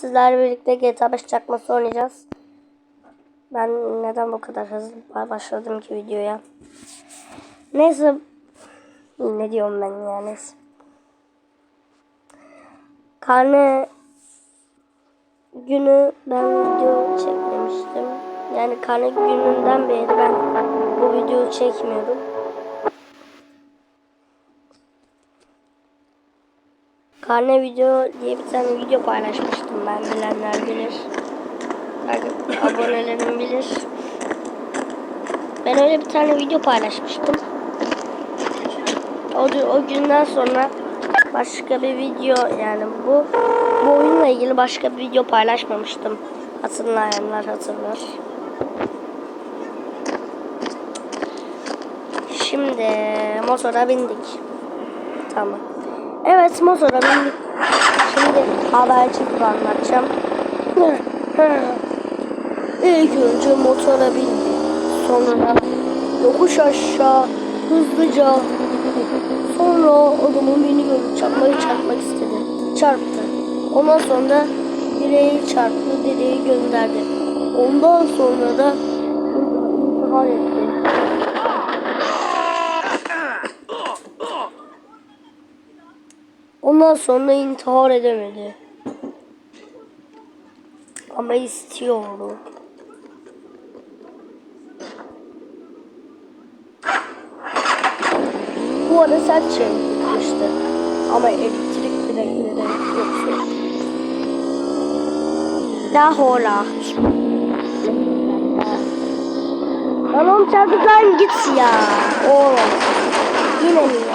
sizlerle birlikte GTA 5 çakması oynayacağız. Ben neden bu kadar hızlı başladım ki videoya? Neyse. Ne diyorum ben ya neyse. Karne günü ben video çekmemiştim. Yani karne gününden beri ben bu videoyu çekmiyordum. Karne video diye bir tane video paylaşmıştım ben bilenler bilir. Abonelerim bilir. Ben öyle bir tane video paylaşmıştım. O, o günden sonra başka bir video yani bu bu oyunla ilgili başka bir video paylaşmamıştım. Hatırlayanlar hatırlar. Şimdi motora bindik. Tamam. Evet motora bindik. Şimdi habercilik anlatacağım. İlk önce motora bindik. Sonra yokuş aşağı hızlıca. Sonra adamın beni görüp çarpmayı çarpmak istedi. Çarptı. Ondan sonra direği çarptı, direği gönderdi. Ondan sonra da intihar. Ondan sonra intihar edemedi. Ama istiyordu. Bu arada sen çekmişti. Ama elektrik direkleri yoksa. La hola. Çarpık lan git ya. Oğlum. Yine mi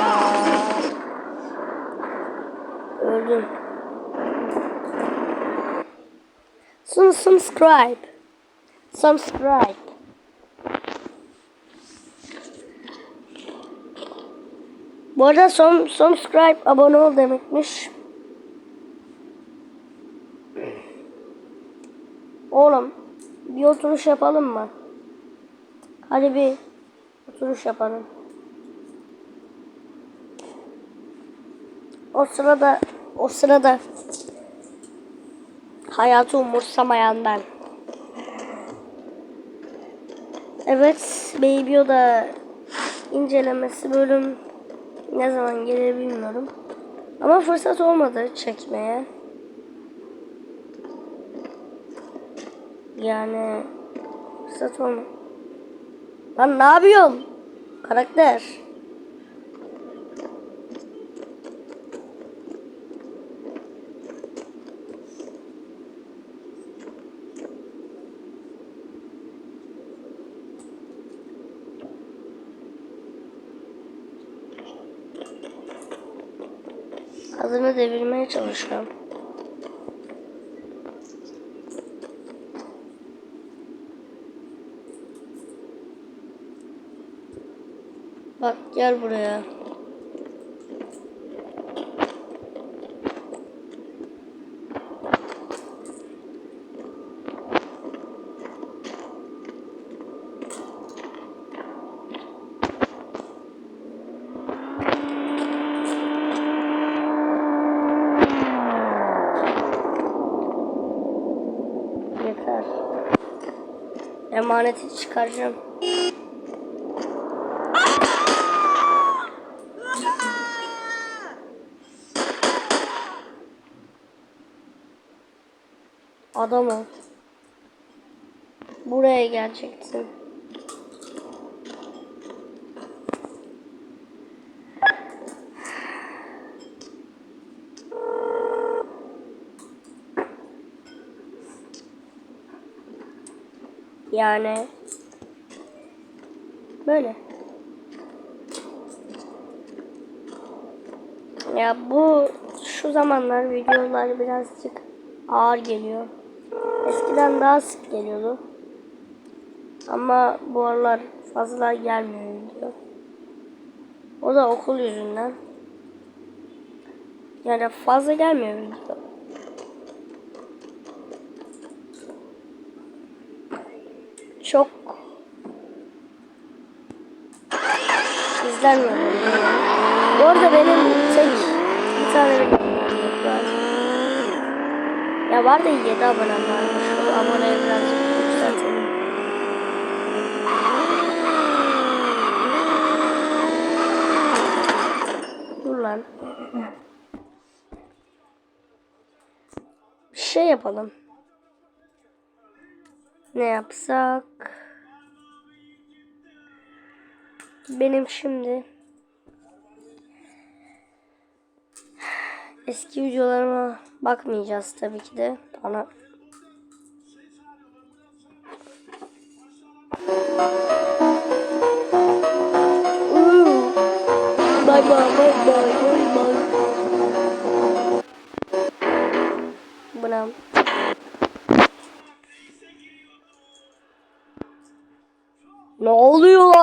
subscribe. Subscribe. Bu arada son subscribe abone ol demekmiş. Oğlum bir oturuş yapalım mı? Hadi bir oturuş yapalım. O sırada o sırada hayatı umursamayan ben. Evet, Baby Yoda incelemesi bölüm ne zaman gelir bilmiyorum. Ama fırsat olmadı çekmeye. Yani fırsat olmadı. Lan ne yapıyorsun? Karakter. Adını devirmeye çalışıyorum. Bak gel buraya. Emaneti çıkaracağım. Adam ol. Buraya geleceksin. Yani böyle. Ya bu şu zamanlar videolar birazcık ağır geliyor. Eskiden daha sık geliyordu. Ama bu aralar fazla gelmiyor video. O da okul yüzünden. Yani fazla gelmiyor video. Çok izlenmiyor. Bu arada benim tek bir tane var. Ya var da 7 abonem varmış. Şu aboneye birazcık yükseltelim. Dur lan. Bir şey yapalım. Ne yapsak? Benim şimdi eski videolarıma bakmayacağız tabii ki de. Bye bye bye bye bye. Ne oluyor?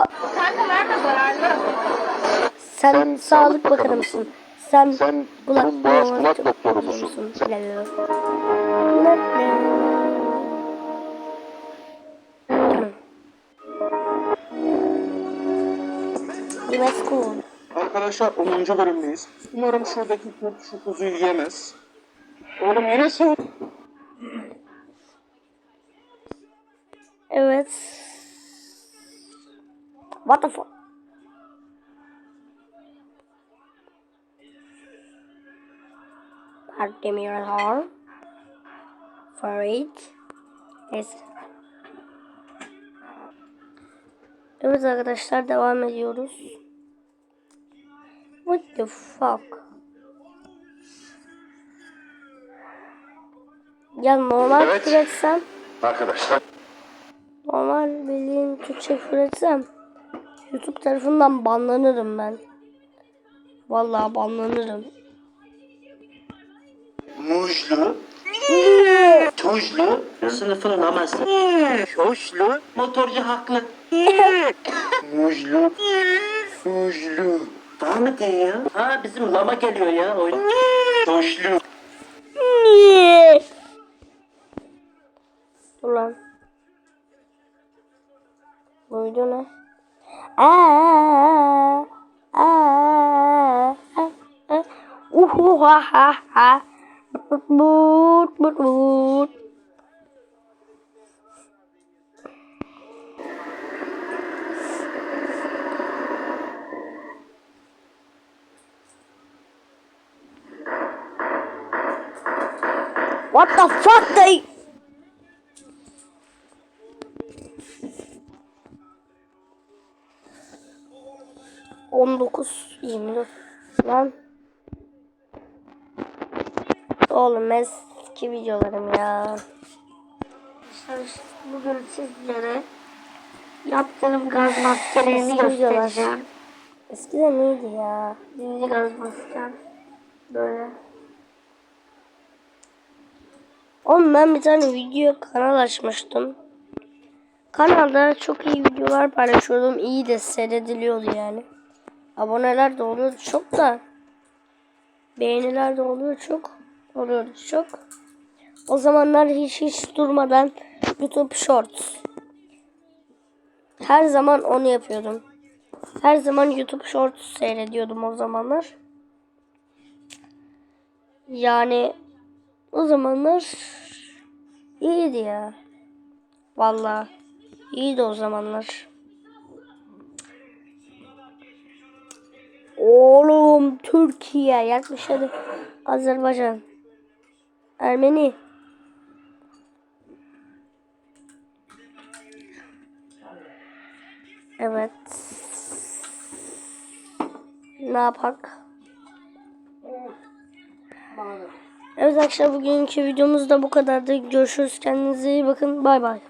Sen sağlık bakanı mısın? Sen, Sen kulak, boğaz kulak doktoru musun? Arkadaşlar 10. bölümdeyiz. Umarım şuradaki kurt şu kuzuyu yemez. Oğlum yine sor. Evet. What the fuck? Artemir Hall. Farid. Neyse. Evet arkadaşlar devam ediyoruz. What the fuck? Ya normal Evet. küfür etsem Arkadaşlar. Normal bildiğin Türkçe küfür etsem YouTube tarafından banlanırım ben. Vallahi banlanırım. Muzlu. Tuzlu. Sınıfın laması. Hoşlu. Motorcu haklı. Muzlu. Tuzlu. Daha mı diyor? Ha bizim lama geliyor ya. O... Hoşlu. Ulan. Bu video ne? Aa, aa, aa, uhuha ha ha. Mut. What the fuck they On dokuz yirmi dört lan. Oğlum eski videolarım ya. Bugün sizlere yaptığım gaz maskelerini göstereceğim. Eskiden neydi ya? Birinci gaz maskem. Böyle. Oğlum ben bir tane video kanal açmıştım. Kanalda çok iyi videolar paylaşıyordum. İyi de seyrediliyordu yani. Aboneler de oluyordu çok da. Beğeniler de oluyor çok. Oluyordu çok. O zamanlar hiç hiç durmadan YouTube Shorts. Her zaman onu yapıyordum. Her zaman YouTube Shorts seyrediyordum o zamanlar. Yani o zamanlar iyiydi ya. Vallahi iyiydi o zamanlar. Oğlum Türkiye yakmış hadi. Azerbaycan. Ermeni. Evet. Ne yapak? Evet arkadaşlar bugünkü videomuz da bu kadardı. Görüşürüz. Kendinize iyi bakın. Bay bay.